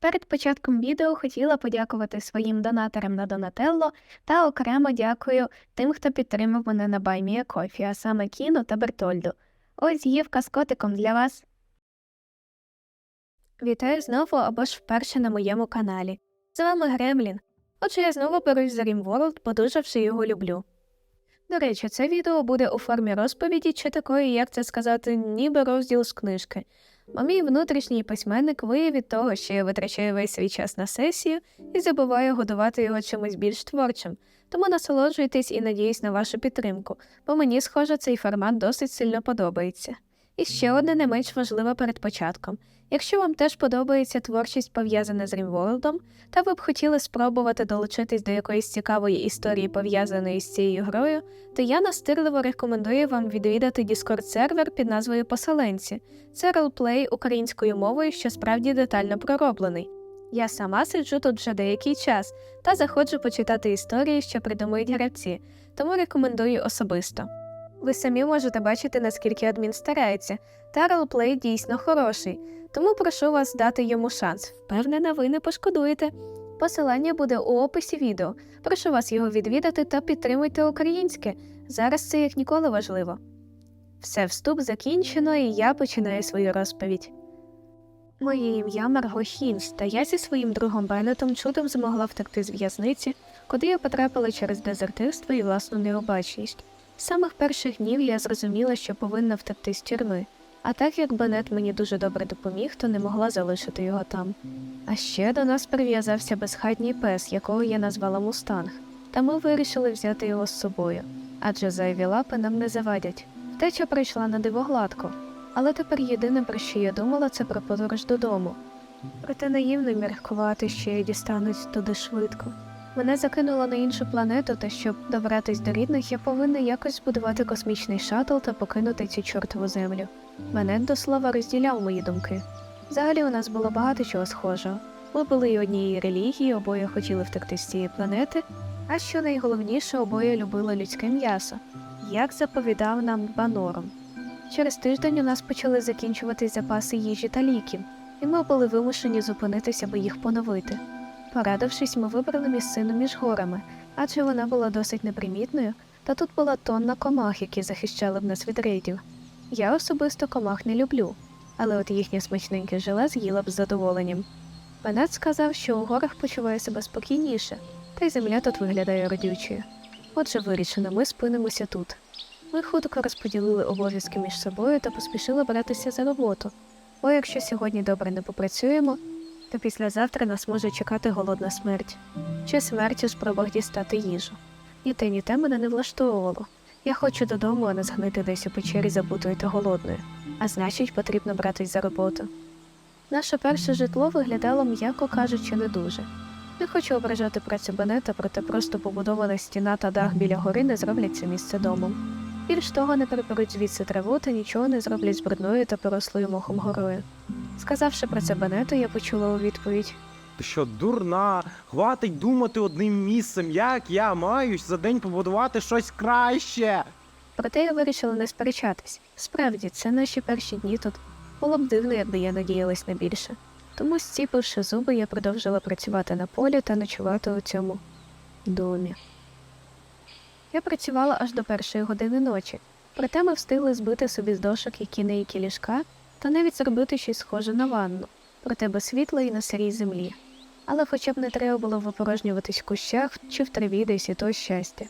Перед початком відео хотіла подякувати своїм донаторам на Донателло та окремо дякую тим, хто підтримав мене на Баймія Кофі, а саме Кіно та Бертольду. Ось гівка з котиком для вас. Вітаю знову або ж вперше на моєму каналі. З вами Гремлін. Отже, я знову берусь за Rimworld, вже його люблю. До речі, це відео буде у формі розповіді чи такої, як це сказати, ніби розділ з книжки. Бо мій внутрішній письменник виє від того, що я витрачаю весь свій час на сесію і забуваю годувати його чимось більш творчим. Тому насолоджуйтесь і надіюсь на вашу підтримку, бо мені, схоже, цей формат досить сильно подобається. І ще одне не менш важливе перед початком. Якщо вам теж подобається творчість пов'язана з Римворлдом, та ви б хотіли спробувати долучитись до якоїсь цікавої історії, пов'язаної з цією грою, то я настирливо рекомендую вам відвідати Discord сервер під назвою Поселенці. Це ролплей українською мовою, що справді детально пророблений. Я сама сиджу тут вже деякий час та заходжу почитати історії, що придумують гравці, тому рекомендую особисто. Ви самі можете бачити, наскільки адмін старається, та ролплей дійсно хороший, тому прошу вас дати йому шанс. Впевнена, ви не пошкодуєте. Посилання буде у описі відео. Прошу вас його відвідати та підтримуйте українське. Зараз це як ніколи важливо. Все, вступ закінчено, і я починаю свою розповідь. Моє ім'я Марго Хінс, та я зі своїм другом Беннетом чудом змогла втекти з в'язниці, куди я потрапила через дезертирство і власну необачність. З самих перших днів я зрозуміла, що повинна втекти з тюрми, а так як Беннет мені дуже добре допоміг, то не могла залишити його там. А ще до нас прив'язався безхатній пес, якого я назвала Мустанг, та ми вирішили взяти його з собою, адже зайві лапи нам не завадять. Втеча прийшла на диво гладко, але тепер єдине, про що я думала, це про подорож додому. Проте наївно міркувати, що я дістанусь туди швидко. Мене закинуло на іншу планету, та щоб добратись до рідних, я повинна якось збудувати космічний шаттл та покинути цю чортову землю. Мене до слова розділяв мої думки. Взагалі у нас було багато чого схожого. Ми були й однієї релігії, обоє хотіли втекти з цієї планети, а що найголовніше, обоє любили людське м'ясо, як заповідав нам Банором. Через тиждень у нас почали закінчуватись запаси їжі та ліків, і ми були вимушені зупинитися, аби їх поновити. Порадившись, ми вибрали місцину між горами, адже вона була досить непримітною, та тут була тонна комах, які захищали б нас від рейдів. Я особисто комах не люблю, але от їхнє смачненьке желе з'їла б з задоволенням. Бенет сказав, що у горах почуває себе спокійніше, та й земля тут виглядає родючою. Отже, вирішено, ми спинимося тут. Ми хутко розподілили обов'язки між собою та поспішили братися за роботу, бо якщо сьогодні добре не попрацюємо, то післязавтра нас може чекати голодна смерть чи смерть у спробах дістати їжу. Ні те, ні те мене не влаштовувало. Я хочу додому, а не згнити десь у печері забутою та голодною, а значить, потрібно братись за роботу. Наше перше житло виглядало, м'яко кажучи, не дуже. Не хочу ображати працю Бенета, проте просто побудована стіна та дах біля гори не зроблять це місце домом. Більш того, не приберуть звідси траву та нічого не зроблять з брудною та порослою мохом горою. Сказавши про це Бенету, я почула у відповідь Ти що, дурна? Хватить думати одним місцем, як я маю за день побудувати щось краще. Проте я вирішила не сперечатись. Справді, це наші перші дні тут. Було б дивно, якби я надіялась на більше. Тому, зціпивши зуби, я продовжила працювати на полі та ночувати у цьому домі. Я працювала аж до першої години ночі, проте ми встигли збити собі з дошок які не ліжка та навіть зробити щось схоже на ванну, проте без світла і на сирій землі. Але хоча б не треба було випорожнюватись в кущах чи в траві десь і то щастя.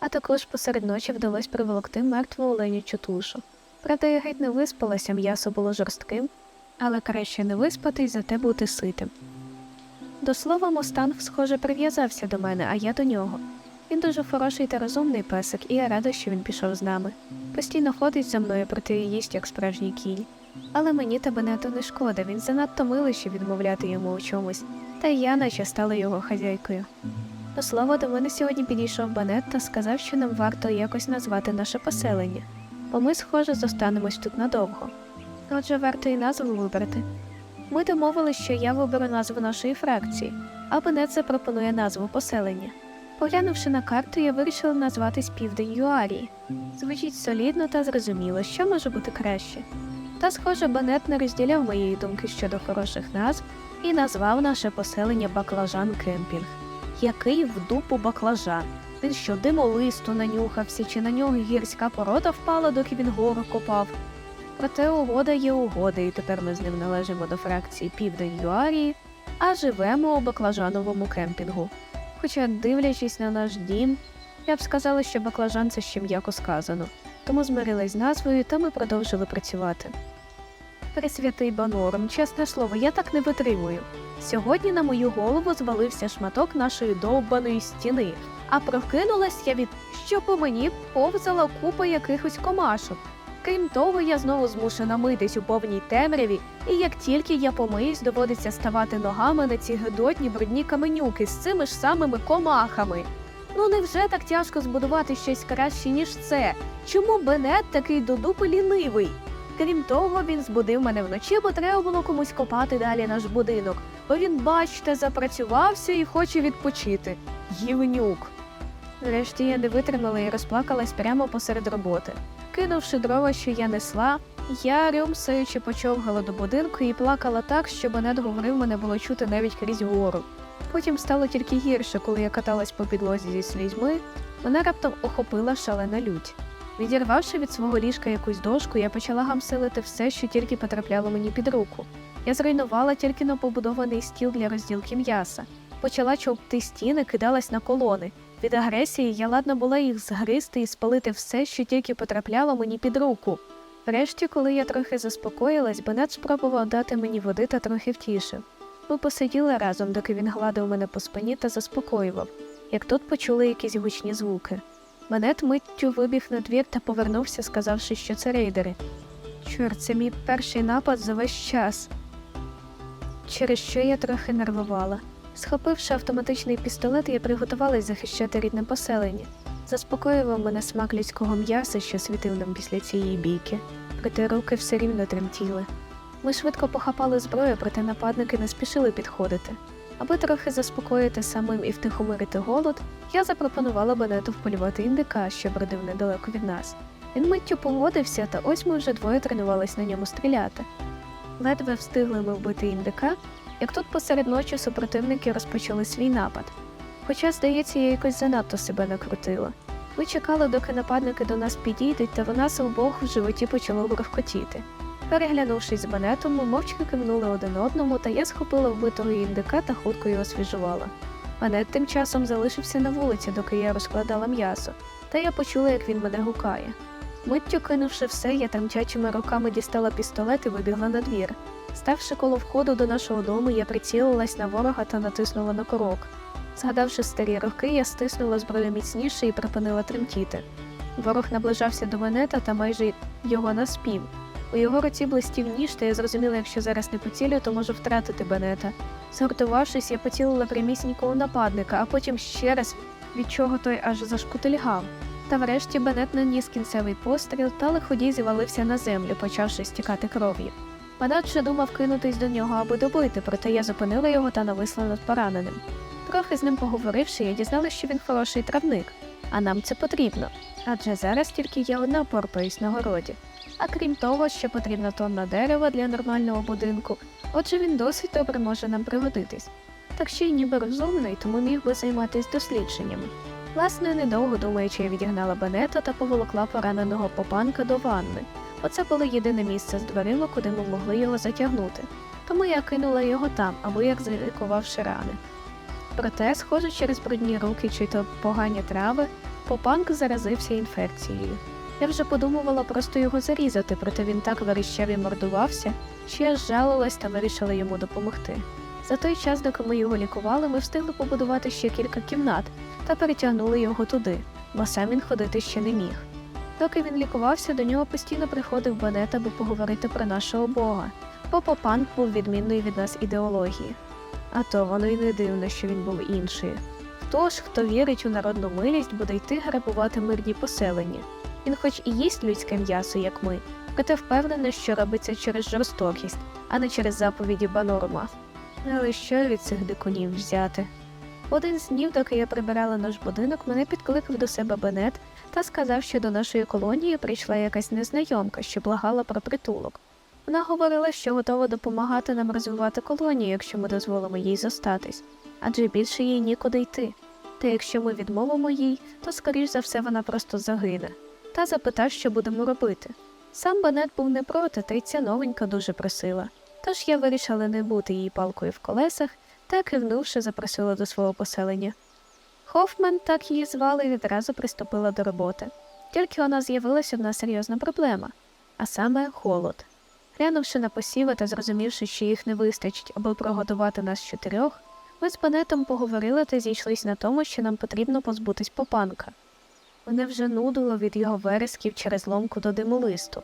А також посеред ночі вдалося приволокти мертву оленячу тушу. Правда, я геть не виспалася, м'ясо було жорстким, але краще не виспатись, зате бути ситим. До слова, Мустанг, схоже, прив'язався до мене, а я до нього. Він дуже хороший та розумний песик, і я рада, що він пішов з нами. Постійно ходить за мною, проте і їсть, як справжній кінь. Але мені та Бенету не шкода, він занадто милий, щоб відмовляти йому у чомусь, та й я наче стала його хазяйкою. До слова, до мене сьогодні підійшов Бенет та сказав, що нам варто якось назвати наше поселення, бо ми, схоже, зостанемось тут надовго. Отже, варто і назву вибрати. Ми домовились, що я виберу назву нашої фракції, а Бенет запропонує назву поселення. Поглянувши на карту, я вирішила назватись Південь Юарії. Звучить солідно та зрозуміло, що може бути краще. Та, схоже, Бенет не розділяв моєї думки щодо хороших назв, і назвав наше поселення Баклажан Кемпінг. Який в дупу баклажан? Він що димолисту нанюхався, чи на нього гірська порода впала, доки він гору копав. Проте угода є угода, і тепер ми з ним належимо до фракції Південь Юарії, а живемо у баклажановому кемпінгу. Хоча, дивлячись на наш дім, я б сказала, що баклажан це ще м'яко сказано, тому змирилась з назвою, та ми продовжили працювати. Пресвятий Банором, чесне слово, я так не витримую. Сьогодні на мою голову звалився шматок нашої довбаної стіни, а прокинулась я від що по мені повзала купа якихось комашок. Крім того, я знову змушена митись у повній темряві, і як тільки я помиюсь, доводиться ставати ногами на ці гидотні брудні каменюки з цими ж самими комахами. Ну невже так тяжко збудувати щось краще, ніж це? Чому Бенет такий до дупи лінивий? Крім того, він збудив мене вночі, бо треба було комусь копати далі наш будинок. Бо він, бачите, запрацювався і хоче відпочити. Гівнюк. Врешті я не витримала і розплакалась прямо посеред роботи. Кинувши дрова, що я несла, я, рюмсаючи, почовгала до будинку і плакала так, що Бенет говорив, мене було чути навіть крізь гору. Потім стало тільки гірше, коли я каталась по підлозі зі слізьми, мене раптом охопила шалена лють. Відірвавши від свого ліжка якусь дошку, я почала гамсилити все, що тільки потрапляло мені під руку. Я зруйнувала тільки на побудований стіл для розділки м'яса, почала човти стіни, кидалась на колони. Від агресії я ладна була їх згризти і спалити все, що тільки потрапляло мені під руку. Врешті, коли я трохи заспокоїлась, Бенет спробував дати мені води та трохи втішив. Ми посиділи разом, доки він гладив мене по спині та заспокоював, як тут почули якісь гучні звуки. Бенет миттю вибіг на двір та повернувся, сказавши, що це рейдери. Чорт, це мій перший напад за весь час. Через що я трохи нервувала. Схопивши автоматичний пістолет, я приготувалась захищати рідне поселення. Заспокоював мене смак людського м'яса, що світив нам після цієї бійки, проте руки все рівно тремтіли. Ми швидко похапали зброю, проте нападники не спішили підходити. Аби трохи заспокоїти самим і втихомирити голод, я запропонувала Бенету вполювати індика, що бродив недалеко від нас. Він миттю погодився, та ось ми вже двоє тренувались на ньому стріляти. Ледве встигли ми вбити індика, як тут посеред ночі супротивники розпочали свій напад. Хоча, здається, я якось занадто себе накрутила. Ми чекали, доки нападники до нас підійдуть, та в нас обох в животі почало гуркотіти. Переглянувшись з банетом, ми мовчки кивнули один одному, та я схопила вбитого індика та хутко його освіжувала. Банет тим часом залишився на вулиці, доки я розкладала м'ясо, та я почула, як він мене гукає. Миттю кинувши все, я тремтячими руками дістала пістолет і вибігла на двір. Ставши коло входу до нашого дому, я прицілилась на ворога та натиснула на курок. Згадавши старі роки, я стиснула зброю міцніше і припинила тремтіти. Ворог наближався до менета та майже його наспів. У його руці блистів ніж, та я зрозуміла, якщо зараз не поцілю, то можу втратити Бенета. Згуртувавшись, я поцілила прямісінько у нападника, а потім ще раз, від чого той аж зашкутильгав. Та врешті Бенет наніс кінцевий постріл, та лиходій звалився на землю, почавши стікати кров'ю. Бенет вже думав кинутись до нього, аби добити, проте я зупинила його та нависла над пораненим. Трохи з ним поговоривши, я дізналася, що він хороший травник, а нам це потрібно. Адже зараз тільки я одна порпаюсь на городі. А крім того, ще потрібна тонна дерева для нормального будинку, отже він досить добре може нам пригодитись. Так ще й ніби розумний, тому міг би займатися дослідженнями. Власне, недовго думаючи, я відігнала Бенета та поволокла пораненого попанка до ванни. Оце було єдине місце з дверима, куди ми могли його затягнути. Тому я кинула його там, аби як залікувавши рани. Проте, схоже, через брудні руки чи то погані трави, попанк заразився інфекцією. Я вже подумувала просто його зарізати, проте він так верещав і мордувався, що я зжалилась та вирішила йому допомогти. За той час, доки ми його лікували, ми встигли побудувати ще кілька кімнат та перетягнули його туди, бо сам він ходити ще не міг. Доки він лікувався, до нього постійно приходив Бенет, аби поговорити про нашого Бога, бо Попанк був відмінною від нас ідеології. А то воно й не дивно, що він був іншою. Хто ж, хто вірить у народну милість, буде йти грабувати мирні поселення. Він хоч і їсть людське м'ясо, як ми, проте впевнений, що робиться через жорстокість, а не через заповіді Банорма. Але що від цих дикунів взяти? Один з днів, доки я прибирала наш будинок, мене підкликав до себе Бенет та сказав, що до нашої колонії прийшла якась незнайомка, що благала про притулок. Вона говорила, що готова допомагати нам розвивати колонію, якщо ми дозволимо їй зостатись, адже більше їй нікуди йти. Та якщо ми відмовимо їй, то скоріш за все вона просто загине. Та запитав, що будемо робити. Сам Бенет був не проти, та й ця новенька дуже просила. Тож я вирішила не бути її палкою в колесах та, кивнувши, запросила до свого поселення. Хофман, так її звали, відразу приступила до роботи. Тільки вона з'явилася одна серйозна проблема, а саме холод. Глянувши на посіви та зрозумівши, що їх не вистачить, аби прогодувати нас чотирьох, ми з Бенетом поговорили та зійшлись на тому, що нам потрібно позбутись попанка. Мене вже нудило від його вересків через ломку до димолисту.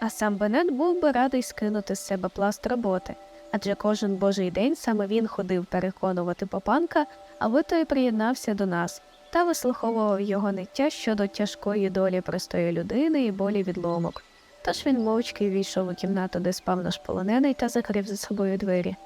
А сам Бенет був би радий скинути з себе пласт роботи, адже кожен божий день саме він ходив переконувати попанка, аби той приєднався до нас та вислуховував його ниття щодо тяжкої долі простої людини і болі від ломок. Тож він мовчки війшов у кімнату, де спав наш полонений, та закрив за собою двері.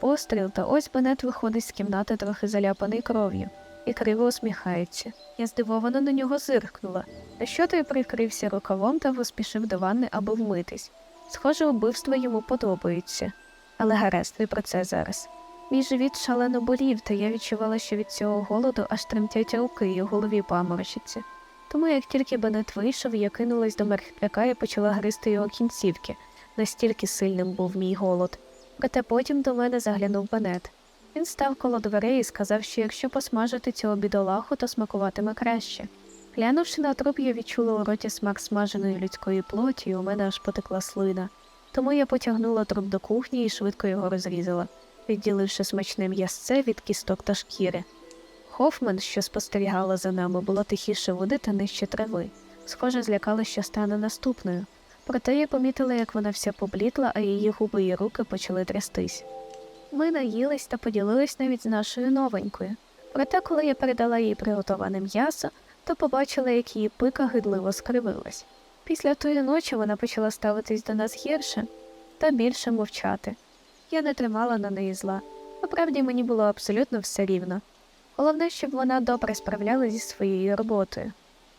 Постріл, та ось Бенет виходить з кімнати трохи заляпаний кров'ю і криво усміхається. Я здивовано на нього зиркнула, на що той прикрився рукавом та поспішив до ванни, аби вмитись. Схоже, убивство йому подобається. Але гаразд, ви про це зараз. Мій живіт шалено болів, та я відчувала, що від цього голоду аж тремтять руки і у голові паморочиться. Тому як тільки Бенет вийшов, я кинулась до мертвяка і почала гризти його кінцівки. Настільки сильним був мій голод. Проте потім до мене заглянув Бенет. Він став коло дверей і сказав, що якщо посмажити цього бідолаху, то смакуватиме краще. Глянувши на труп, я відчула у роті смак смаженої людської плоті, і у мене аж потекла слина. Тому я потягнула труп до кухні і швидко його розрізала, відділивши смачне м'ясце від кісток та шкіри. Хофман, що спостерігала за нами, була тихіше води та нижче трави. Схоже, злякала, що стане наступною. Проте я помітила, як вона вся поблідла, а її губи і руки почали трястись. Ми наїлись та поділились навіть з нашою новенькою. Проте, коли я передала їй приготоване м'ясо, то побачила, як її пика гидливо скривилась. Після тої ночі вона почала ставитись до нас гірше та більше мовчати. Я не тримала на неї зла. Поправді мені було абсолютно все рівно. Головне, щоб вона добре справлялася зі своєю роботою.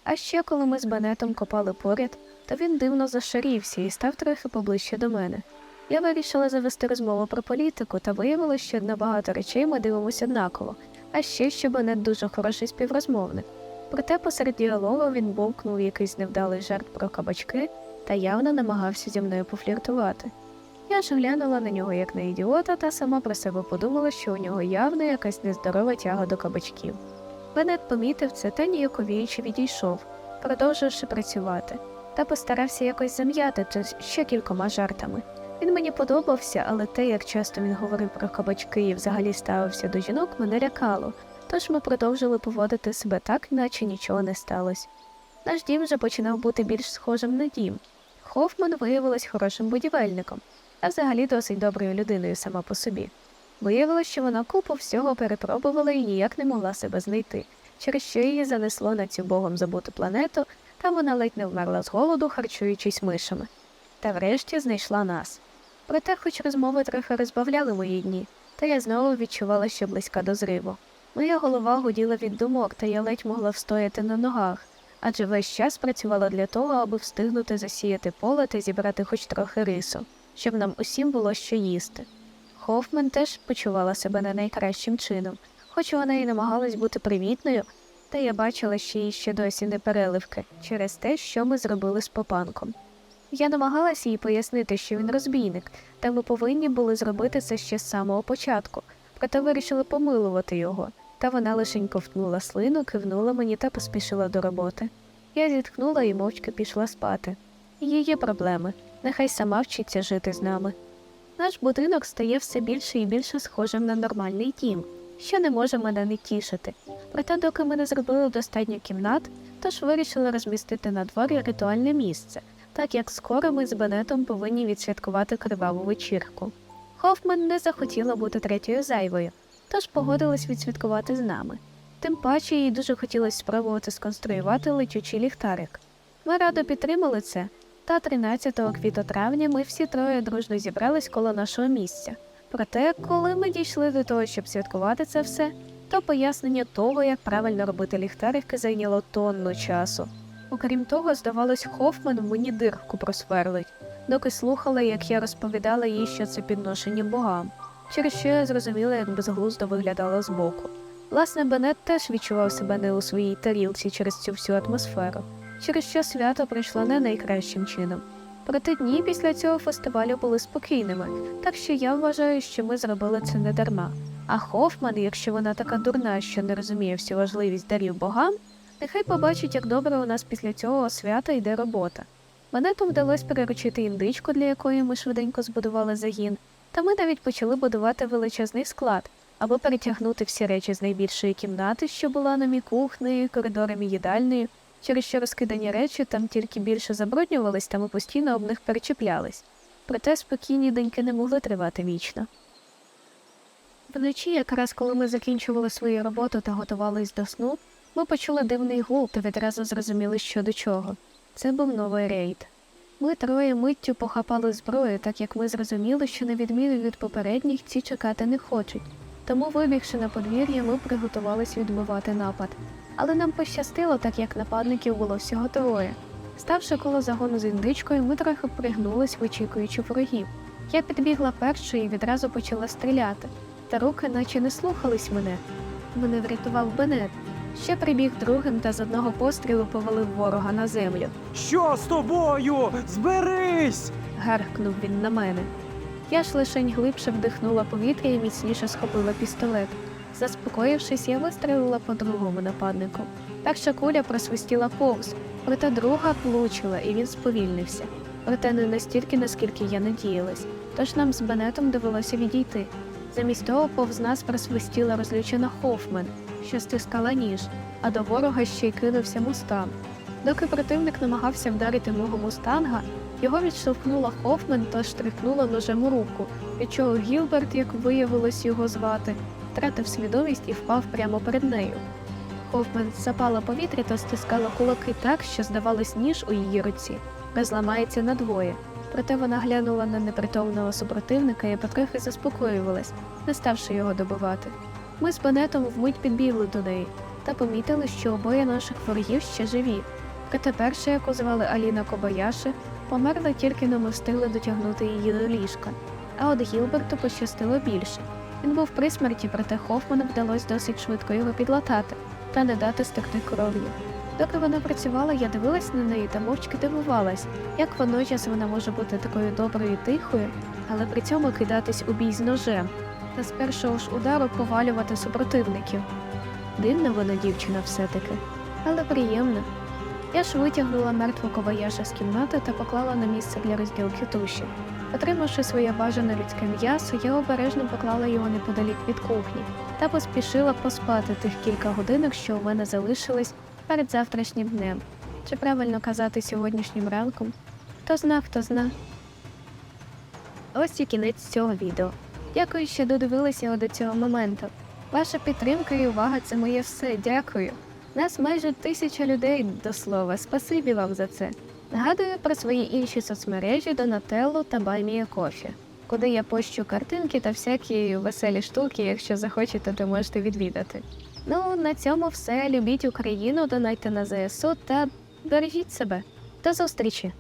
А ще коли ми з Бенетом копали поряд, то він дивно зашарівся і став трохи поближче до мене. Я вирішила завести розмову про політику та виявилося, що на багато речей ми дивимося однаково, а ще що Бенет дуже хороший співрозмовник. Проте посеред діалогу він бовкнув якийсь невдалий жарт про кабачки та явно намагався зі мною пофліртувати. Я ж глянула на нього як на ідіота та сама про себе подумала, що у нього явно якась нездорова тяга до кабачків. Бенет помітив це та ніяковіючи відійшов, продовживши працювати, та постарався якось зам'яти це ще кількома жартами. Він мені подобався, але те, як часто він говорив про кабачки і взагалі ставився до жінок, мене лякало, тож ми продовжили поводити себе так, наче нічого не сталося. Наш дім вже починав бути більш схожим на дім. Хофман виявилась хорошим будівельником, а взагалі досить доброю людиною сама по собі. Виявилось, що вона купу всього перепробувала і ніяк не могла себе знайти, через що її занесло на цю богом забуту планету, та вона ледь не вмерла з голоду, харчуючись мишами. Та врешті знайшла нас. Проте, хоч розмови трохи розбавляли мої дні, та я знову відчувала, що близька до зриву. Моя голова гуділа від думок, та я ледь могла встояти на ногах, адже весь час працювала для того, аби встигнути засіяти поле та зібрати хоч трохи рису, щоб нам усім було що їсти. Хофман теж почувала себе не найкращим чином, хоч вона і намагалась бути привітною, та я бачила, що їй ще досі не переливки через те, що ми зробили з попанком. Я намагалася їй пояснити, що він розбійник, та ми повинні були зробити це ще з самого початку, проте вирішили помилувати його. Та вона лишень ковтнула слину, кивнула мені та поспішила до роботи. Я зітхнула і мовчки пішла спати. Її є проблеми, нехай сама вчиться жити з нами. Наш будинок стає все більше і більше схожим на нормальний дім, що не може мене не тішити. Проте, доки ми не зробили достатньо кімнат, тож вирішили розмістити на дворі ритуальне місце, так як скоро ми з Бенетом повинні відсвяткувати криваву вечірку. Хофман не захотіла бути третьою зайвою, тож погодилась відсвяткувати з нами. Тим паче їй дуже хотілося спробувати сконструювати летючий ліхтарик. Ми радо підтримали це, та 13 квітотравня ми всі троє дружно зібрались коло нашого місця. Проте, коли ми дійшли до того, щоб святкувати це все, то пояснення того, як правильно робити ліхтарики, зайняло тонну часу. Окрім того, здавалось, Хофман мені дирку просверлить, доки слухала, як я розповідала їй, що це підношення богам, через що я зрозуміла, як безглуздо виглядала збоку. Власне, Бенет теж відчував себе не у своїй тарілці через цю всю атмосферу, через що свято пройшло не найкращим чином. Проте дні після цього фестивалю були спокійними, так що я вважаю, що ми зробили це не дарма. А Хофман, якщо вона така дурна, що не розуміє всю важливість дарів богам, нехай побачить, як добре у нас після цього свята йде робота. Манету вдалося переручити індичку, для якої ми швиденько збудували загін, та ми навіть почали будувати величезний склад, аби перетягнути всі речі з найбільшої кімнати, що була нам і кухнею, і коридором їдальнею, через що розкидані речі там тільки більше забруднювались, та ми постійно об них перечіплялись. Проте спокійні деньки не могли тривати вічно. Вночі, якраз коли ми закінчували свою роботу та готувались до сну, ми почули дивний гул та відразу зрозуміли, що до чого. Це був новий рейд. Ми троє миттю похапали зброю, так як ми зрозуміли, що на відміну від попередніх ці чекати не хочуть. Тому, вибігши на подвір'я, ми приготувались відбивати напад. Але нам пощастило, так як нападників було всього троє. Ставши коло загону з індичкою, ми трохи пригнулись, вичікуючи ворогів. Я підбігла першою і відразу почала стріляти, та руки наче не слухались мене. Мене врятував Бенет. Ще прибіг другим та з одного пострілу повалив ворога на землю. Що з тобою? Зберись! гаркнув він на мене. Я ж лишень глибше вдихнула повітря і міцніше схопила пістолет. Заспокоївшись, я вистрелила по другому нападнику. Перша куля просвистіла повз, проте друга влучила, і він сповільнився. Проте не настільки, наскільки я надіялась, тож нам з Бенетом довелося відійти. Замість того повз нас просвистіла розлючена Хофмен, що стискала ніж, а до ворога ще й кинувся мустан. Доки противник намагався вдарити мого мустанга, його відштовхнула Хофмен та штрихнула ножем у руку, від чого Гілберт, як виявилось його звати, втратив свідомість і впав прямо перед нею. Хофмен запала повітря та стискала кулаки так, що здавалось ніж у її руці, розламається надвоє. Проте вона глянула на непритомного супротивника і потрохи заспокоювалась, не ставши його добивати. Ми з Бенетом вмить підбігли до неї та помітили, що обоє наших ворогів ще живі. Проте перша, яку звали Аліна Кобаяши, померла тільки ми встигли дотягнути її до ліжка. А от Гілберту пощастило більше. Він був при смерті, проте Хофману вдалося досить швидко його підлатати та не дати стекти кров'ю. Доки вона працювала, я дивилась на неї та мовчки дивувалась, як водночас вона може бути такою доброю і тихою, але при цьому кидатись у бій з ножем та з першого ж удару повалювати супротивників. Дивна вона дівчина все-таки, але приємна. Я ж витягнула мертву коваяша з кімнати та поклала на місце для розділки туші. Отримавши своє бажане людське м'ясо, я обережно поклала його неподалік від кухні та поспішила поспати тих кілька годинок, що у мене залишились перед завтрашнім днем. Чи правильно казати сьогоднішнім ранком? Хто зна, хто зна. Ось і кінець цього відео. Дякую, що додивилися до цього моменту. Ваша підтримка і увага це моє все. Дякую. Нас майже тисяча людей до слова. Спасибі вам за це. Нагадую про свої інші соцмережі Донателло та Баймія Кофі, куди я пощу картинки та всякі веселі штуки, якщо захочете, то можете відвідати. Ну, на цьому все. Любіть Україну, донайте на ЗСУ та бережіть себе. До зустрічі!